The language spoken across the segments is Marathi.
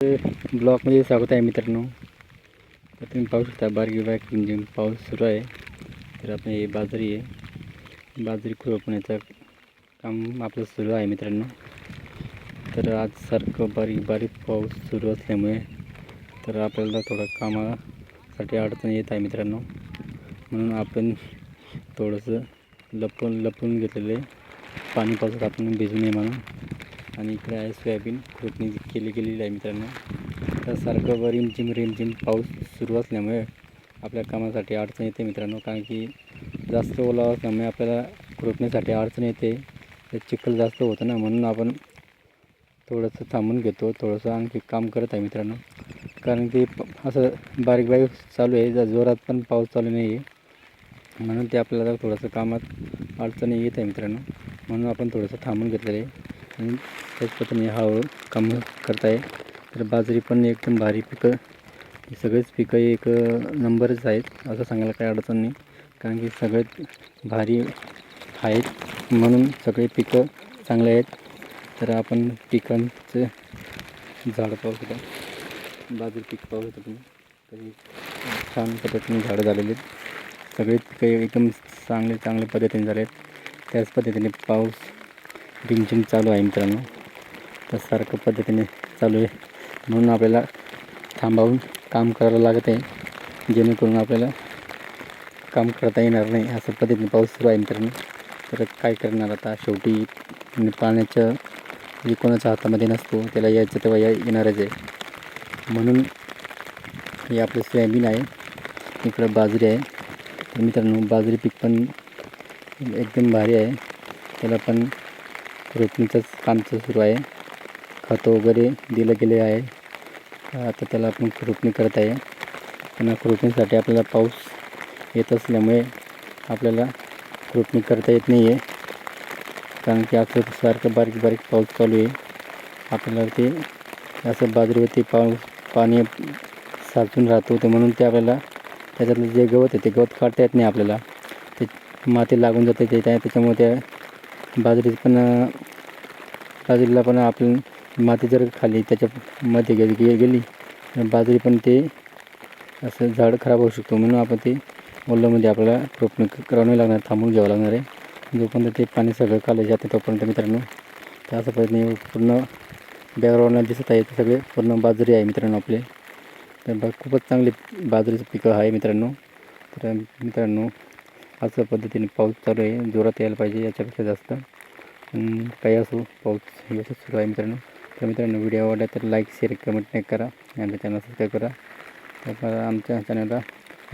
ब्लॉकमध्ये स्वागत आहे मित्रांनो. तर तुम्ही पाहू शकता बारगी बारीक रिमझिम म्हणजे पाऊस सुरू आहे. तर आपण हे बाजरी आहे. बाजरी खुरपण्याचं काम आपलं सुरू आहे मित्रांनो. तर आज सारखं बारीक बारीक पाऊस सुरू असल्यामुळे तर आपल्याला थोडं कामासाठी अडचण येत आहे मित्रांनो. म्हणून आपण थोडंसं लपून लपून घेतलेलं आहे. पाणी पावसात आपण भिजू नये म्हणून. आणि इकडे आहे सोयाबीन. खुरपणी केली गेलेली आहे मित्रांनो. तर सारखं व रिमझिम रिमझिम पाऊस सुरू असल्यामुळे आपल्या कामासाठी अडचण येते मित्रांनो. कारण की जास्त ओलावा असल्यामुळे आपल्याला खुरपण्यासाठी अडचण येते. तर चिखल जास्त होतं ना म्हणून आपण थोडंसं थांबून घेतो. थोडंसं आणखी काम करत आहे मित्रांनो. कारण की प- असं बारीक बारीक चालू आहे. जर जोरात पण पाऊस चालू नाही आहे म्हणून ते आपल्याला थोडंसं कामात अडचणी येत आहे मित्रांनो. म्हणून आपण थोडंसं थांबून घेतलेलं आहे. आणि त्याच पद्धतीने हळूहळू काम करत आहे तर बाजरी पण एकदम भारी पिकं. ही सगळेच पिकं एक नंबरच आहेत. असं सांगायला काही अडचण नाही. कारण की सगळेच भारी आहेत. म्हणून सगळे पिकं चांगले आहेत. तर आपण पिकांचं झाड पाहू शकता. बाजरी पीक पाहू शकता तुम्ही. तरी छान पद्धतीने झाडं झालेली आहेत. सगळे पिकं एकदम चांगले चांगल्या पद्धतीने झाले आहेत त्याच पद्धतीने पाऊस रिमझिम चालू आहे मित्रांनो. तर सारखं पद्धतीने चालू आहे. म्हणून आपल्याला थांबावून काम करायला लागत आहे. जेणेकरून आपल्याला काम करता येणार नाही असं पद्धतीने पाऊस सुरू आहे मित्रांनो. तर काय करणार आता? शेवटी पाण्याच्या पाण्याचं जे कोणाच्या हातामध्ये नसतो त्याला यायचं तेव्हा या येणारच आहे. म्हणून हे आपलं सोयाबीन आहे. इकडं बाजरी आहे. तर मित्रांनो बाजरी पीक पण एकदम भारी आहे. त्याला पण रोपणीचंच कामचं सुरू आहे. खतं वगैरे दिलं गेले आहे. आता त्याला आपण खुरपणी करत आहे. पण खुरपणीसाठी आपल्याला पाऊस येत असल्यामुळे आपल्याला खुरपणी करता येत नाही आहे कारण की असं सारखं बारीक बारीक पाऊस चालू आहे. आपल्याला ते असं बाजरीवरती पाऊस पाणी साचून राहतो ते म्हणून ते आपल्याला त्याच्यातलं जे गवत आहे ते गवत काढता येत नाही आपल्याला. ते माती लागून जाते ते त्या त्याच्यामुळे त्या बाजरीत पण बाजरीला पण आपण माती जर खाली त्याच्यामध्ये गेली गे- गेली तर बाजरी पण ते असं झाड खराब होऊ शकतो. म्हणून आपण ते ओल्यामध्ये आपल्याला रोपणी करावी लागणार थांबून घ्यावं लागणार आहे. जोपर्यंत ते पाणी सगळं खाली जाते तोपर्यंत मित्रांनो त्या असं पद्धतीने पूर्ण बॅकग्राऊंडला दिसत आहे ते सगळे पूर्ण बाजरी आहे मित्रांनो आपले. तर खूपच चांगले बाजरीचं पिकं आहे मित्रांनो. तर मित्रांनो असं पद्धतीने पाऊस चालू आहे. जोरात यायला पाहिजे याच्यापेक्षा जास्त. काही असो पाऊस व्यवस्थित सुरू आहे मित्रांनो. तर मित्रांनो व्हिडिओ आवडला तर लाईक शेअर कमेंट नाही करा. आणि आमच्या चॅनल सबस्क्राईब करा. तर आमच्या चॅनलला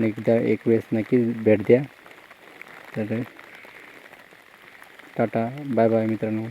एकदा एक वेळेस नक्की भेट द्या. तर टाटा बाय बाय मित्रांनो.